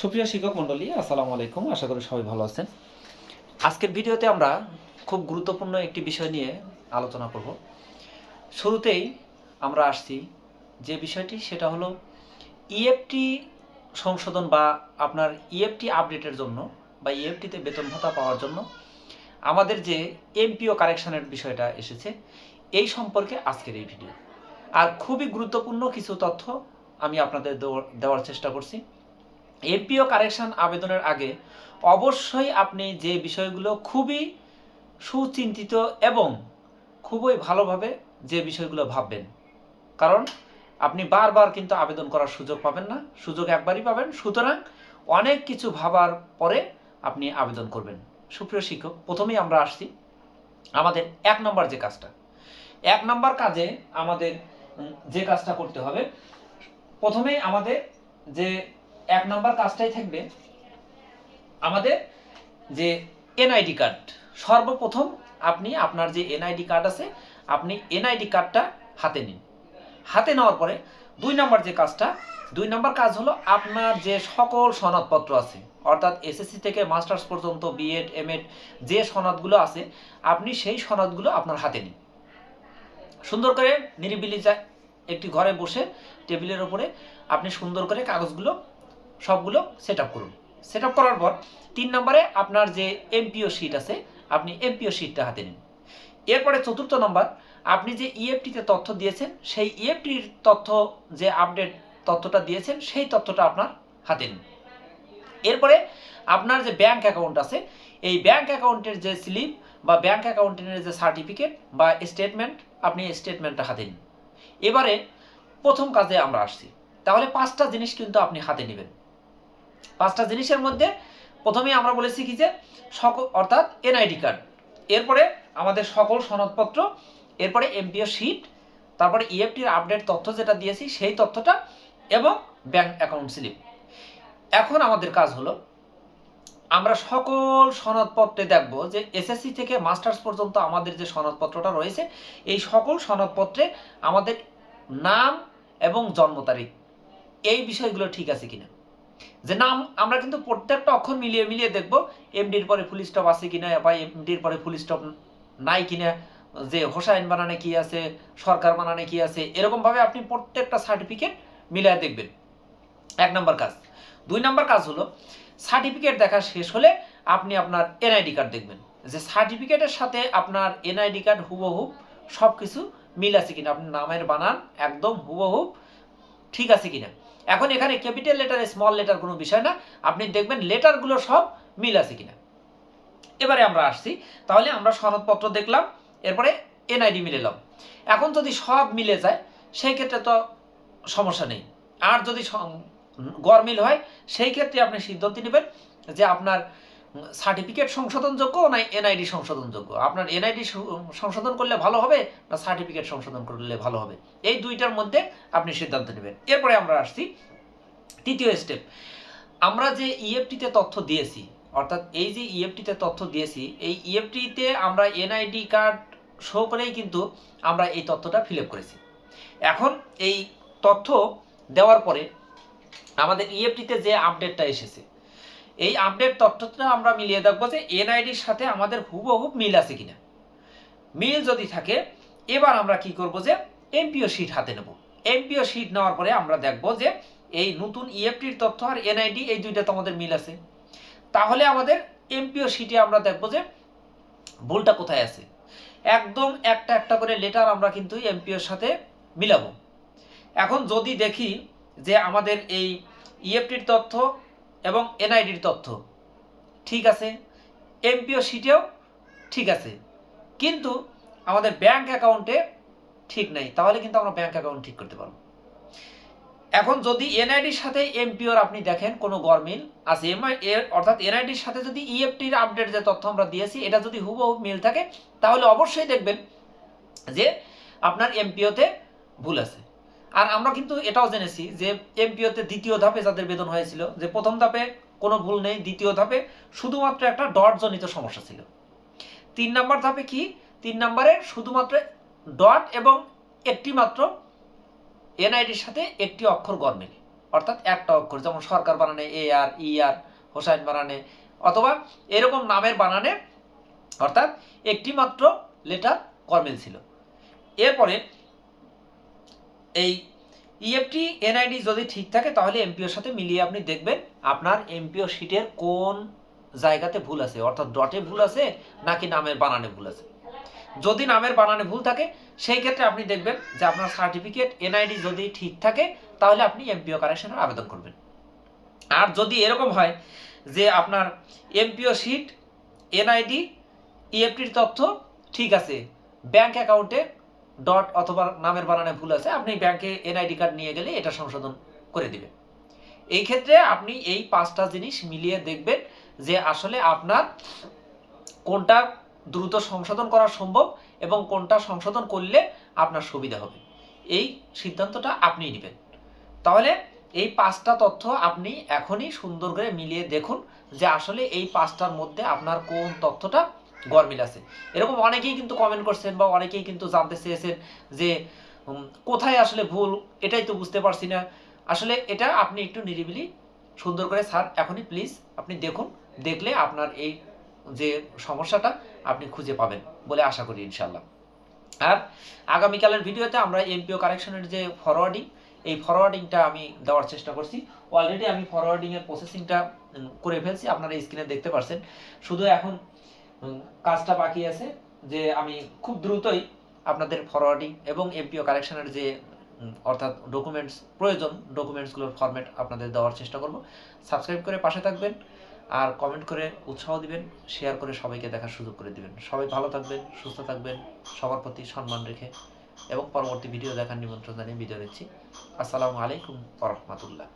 সুপ্রিয় শিক্ষক মণ্ডলী, আসসালামু আলাইকুম। আশা করি সবাই ভালো আছেন। আজকের ভিডিওতে আমরা খুব গুরুত্বপূর্ণ একটি বিষয় নিয়ে আলোচনা করব। শুরুতেই আমরা আসছি যে বিষয়টি, সেটা হলো ইএফটি সংশোধন বা আপনার ইএফটি আপডেটের জন্য বা ইএফটিতে বেতন ভাতা পাওয়ার জন্য আমাদের যে এমপিও কারেকশনের বিষয়টা এসেছে, এই সম্পর্কে আজকের এই ভিডিও। আর খুবই গুরুত্বপূর্ণ কিছু তথ্য আমি আপনাদের দেওয়ার চেষ্টা করছি। এমপিও কারেকশন আবেদনের আগে অবশ্যই আপনি যে বিষয়গুলো খুবই সুচিন্তিত এবং খুবই ভালোভাবে যে বিষয়গুলো ভাববেন। কারণ আপনি বারবার কিন্তু আবেদন করার সুযোগ পাবেন না, সুযোগ একবারই পাবেন। সুতরাং অনেক কিছু ভাবার পরে আপনি আবেদন করবেন। সুপ্রিয় শিক্ষক, প্রথমেই আমরা আসছি আমাদের এক নম্বর যে কাজটা। এক নম্বর কাজে আমাদের যে কাজটা করতে হবে, প্রথমেই আমাদের যে এক নম্বর কাজটাই থাকবে আমাদের যে এনআইডি কার্ড সর্বপ্রথম আপনি আপনার যে এনআইডি কার্ড আছে, আপনি এনআইডি কার্ডটা হাতে নিন। হাতে নেওয়ার পরে দুই নম্বর যে কাজটা, দুই নম্বর কাজ হলো আপনার যে সকল সনদপত্র আছে, অর্থাৎ এসএসসি থেকে মাস্টার্স পর্যন্ত বিএড এমএড যে সনদগুলো আছে, আপনি সেই সনদগুলো আপনার হাতে নিন। সুন্দর করে নিরিবিলি যা একটি ঘরে বসে টেবিলের ওপরে আপনি সুন্দর করে কাগজগুলো সবগুলো সেট করুন। সেট করার পর তিন নম্বরে আপনার যে এমপিও শিট আছে, আপনি এমপিও শিটটা হাতে নিন। এরপরে চতুর্থ নম্বর, আপনি যে ইএফটিতে তথ্য দিয়েছেন, সেই ইএফটির তথ্য, যে আপডেট তথ্যটা দিয়েছেন, সেই তথ্যটা আপনার হাতে নিন। এরপরে আপনার যে ব্যাংক অ্যাকাউন্ট আছে, এই ব্যাংক অ্যাকাউন্টের যে স্লিপ বা ব্যাংক অ্যাকাউন্টের যে সার্টিফিকেট বা স্টেটমেন্ট আপনি স্টেটমেন্টটা হাতে নিন। এবারে প্রথম কাজে আমরা আসছি। তাহলে পাঁচটা জিনিস কিন্তু আপনি হাতে নেবেন। পাঁচটা জিনিসের মধ্যে প্রথমেই আমরা বলেছি কি যে সকল অর্থাৎ এনআইডি কার্ড। এরপরে আমাদের সকল সনদপত্র, এরপরে এমপিও শিট, তারপরে ইএফটির আপডেট তথ্য যেটা দিয়েছি সেই তথ্যটা এবং ব্যাংক অ্যাকাউন্ট স্লিপ। এখন আমাদের কাজ হলো, আমরা সকল সনদপত্রে দেখব যে এসএসসি থেকে মাস্টার্স পর্যন্ত আমাদের যে সনদপত্রটা রয়েছে, এই সকল সনদপত্রে আমাদের নাম এবং জন্ম তারিখ, এই বিষয়গুলো ঠিক আছে কিনা? যে নাম আমরা কিন্তু প্রত্যেকটা অক্ষর মিলিয়ে মিলিয়ে দেখব এমডির পরে ফুল স্টপ আছে কিনা বা এমডির পরে ফুল স্টপ নাই কিনা, যে হোসাইন বানানে কি আছে, সরকার বানানে কি আছে, এরকমভাবে আপনি প্রত্যেকটা সার্টিফিকেট মিলিয়ে দেখবেন। এক নম্বর কাজ। দুই নম্বর কাজ হলো সার্টিফিকেট দেখা শেষ হলে আপনি আপনার এনআইডি কার্ড দেখবেন। যে সার্টিফিকেটের সাথে আপনার এনআইডি কার্ড হুবহুব সব কিছু মিল আছে কিনা আপনার নামের বানান একদম হুবহুব ঠিক আছে কিনা। এখন এখানে ক্যাপিটাল লেটার স্মল লেটার কোনো বিষয় না। আপনি দেখবেন লেটারগুলো সব মিল আছে কিনা। এবারে আমরা আসছি। তাহলে আমরা সনদপত্র দেখলাম, এরপরে এনআইডি মিলেলাম এখন যদি সব মিলে যায় সেই ক্ষেত্রে তো সমস্যা নেই। আর যদি গরমিল হয়, সেই ক্ষেত্রে আপনি সিদ্ধান্ত নেবেন যে আপনার সার্টিফিকেট সংশোধনযোগ্য না এনআইডি সংশোধনযোগ্য আপনার এনআইডি সংশোধন করলে ভালো হবে না সার্টিফিকেট সংশোধন করলে ভালো হবে? এই দুইটার মধ্যে আপনি সিদ্ধান্ত নেবেন। এরপরে আমরা আসছি তৃতীয় স্টেপ আমরা যে ইএফটিতে তথ্য দিয়েছি, অর্থাৎ এই যে ইএফটিতে তথ্য দিয়েছি, এই ইএফটিতে আমরা এনআইডি কার্ড শো করেই কিন্তু আমরা এই তথ্যটা ফিল করেছি। এখন এই তথ্য দেওয়ার পরে আমাদের ইএফটিতে যে আপডেটটা এসেছে এই আপডেট তথ্যটা আমরা মিলিয়ে দেখব যে এনআইডির সাথে আমাদের হুবহুব মিল আছে কিনা। মিল যদি থাকে, এবার আমরা কি করব যে এমপিও শিট হাতে নেব। এমপিও শিট নেওয়ার পরে আমরা দেখব যে এই নতুন ইএফটির তথ্য আর এনআইডি এই দুইটা তো আমাদের মিল আছে। তাহলে আমাদের এমপিও শিটে আমরা দেখব যে ভুলটা কোথায় আছে। একদম একটা একটা করে লেটার আমরা কিন্তু এমপিওর সাথে মিলাবো। এখন যদি দেখি যে আমাদের এই ইএফটির তথ্য এবং এনআইডির তথ্য। ঠিক আছে? এমপিও সিটেও ঠিক আছে। কিন্তু আমাদের ব্যাংক অ্যাকাউন্টে ঠিক নেই। তাহলে কিন্তু আমরা ব্যাংক অ্যাকাউন্ট ঠিক করতে পারব। এখন যদি এনআইডির সাথে এমপিওর আপনি দেখেন, কোনো গরমিল আছে। এমআই এর, অর্থাৎ এনআইডির সাথে যদি ইএফটির আপডেট যে তথ্য আমরা দিয়েছি, এটা যদি হুবহু মিল থাকে, তাহলে অবশ্যই দেখবেন যে আপনার এমপিওতে ভুল আছে। আর আমরা কিন্তু এটাও জেনেছি যে এমপিওতে দ্বিতীয় ধাপে যাদের বেতন হয়েছিল, যে প্রথম ধাপে কোনো ভুল নেই, দ্বিতীয় ধাপে শুধুমাত্র একটা ডট জনিত সমস্যা ছিল। তিন নাম্বার ধাপে কি? তিন নাম্বারে শুধুমাত্র ডট এবং একটি মাত্র এনআইডির সাথে একটি অক্ষর গরমিল অর্থাৎ একটা অক্ষর, যেমন সরকার বানানে এ আর, ই আর, হোসাইন বানানে, অথবা এরকম নামের বানানে, অর্থাৎ একটি মাত্র লেটার কর্মেল ছিল। এরপরে এই ইএফটি এনআইডি যদি ঠিক থাকে, তাহলে এমপিওর সাথে মিলিয়ে আপনি দেখবেন আপনার এমপিও শিটের কোন জায়গাতে ভুল আছে। অর্থাৎ ডটে ভুল আছে, নাকি নামের বানানে ভুল আছে। যদি নামের বানানে ভুল থাকে, সেই ক্ষেত্রে আপনি দেখবেন যে আপনার সার্টিফিকেট এনআইডি যদি ঠিক থাকে, তাহলে আপনি এমপিও কারেকশনের আবেদন করবেন। আর যদি এরকম হয় যে আপনার এমপিও শিট এনআইডি ইএফটির E তথ্য ঠিক আছে ব্যাংক অ্যাকাউন্টে ডট অথবা নামের বানানে ভুল আছে, আপনি ব্যাংকে এনআইডি কার্ড নিয়ে গেলে এটা সংশোধন করে দিবে এই ক্ষেত্রে আপনি এই পাঁচটা জিনিস মিলিয়ে দেখবেন যে আসলে আপনার কোনটা দ্রুত সংশোধন করা সম্ভব এবং কোনটা সংশোধন করলে আপনার সুবিধা হবে। এই সিদ্ধান্তটা আপনিই নেবেন। তাহলে এই পাঁচটা তথ্য আপনি এখনই সুন্দর করে মিলিয়ে দেখুন যে আসলে এই পাঁচটার মধ্যে আপনার কোন তথ্যটা গরমিল আছে। এরকম অনেকেই কিন্তু কমেন্ট করছেন বা অনেকেই কিন্তু জানতে চেয়েছেন যে কোথায় আসলে ভুল? এটাই তো বুঝতে পারছি না। আসলে এটা আপনি একটু নিরিবিলি সুন্দর করে, স্যার, এখনই প্লিজ আপনি দেখুন, দেখলে আপনার এই যে সমস্যাটা আপনি খুঁজে পাবেন বলে আশা করি ইনশাল্লাহ আর আগামীকালের ভিডিওতে আমরা এমপিও কারেকশনের যে ফরওয়ার্ডিং এই ফরওয়ার্ডিংটা আমি দেওয়ার চেষ্টা করছি। অলরেডি আমি ফরওয়ার্ডিংয়ের প্রসেসিংটা করে ফেলছি। আপনারা স্ক্রিনে দেখতে পাচ্ছেন শুধু এখন কাজটা বাকি আছে যে আমি খুব দ্রুতই আপনাদের ফরওয়ার্ডিং এবং এমপিও কারেকশনের যে অর্থাৎ ডকুমেন্টস প্রয়োজন ডকুমেন্টসগুলোর ফরম্যাট আপনাদের দেওয়ার চেষ্টা করব। সাবস্ক্রাইব করে পাশে থাকবেন আর কমেন্ট করে উৎসাহ দিবেন শেয়ার করে সবাইকে দেখার সুযোগ করে দিবেন। সবাই ভালো থাকবেন, সুস্থ থাকবেন, সবার প্রতি সম্মান রেখে এবং পরবর্তী ভিডিও দেখার নিমন্ত্রণ জানিয়ে ভিডিও দিচ্ছি আসসালামু আলাইকুম রহমতুল্লাহ।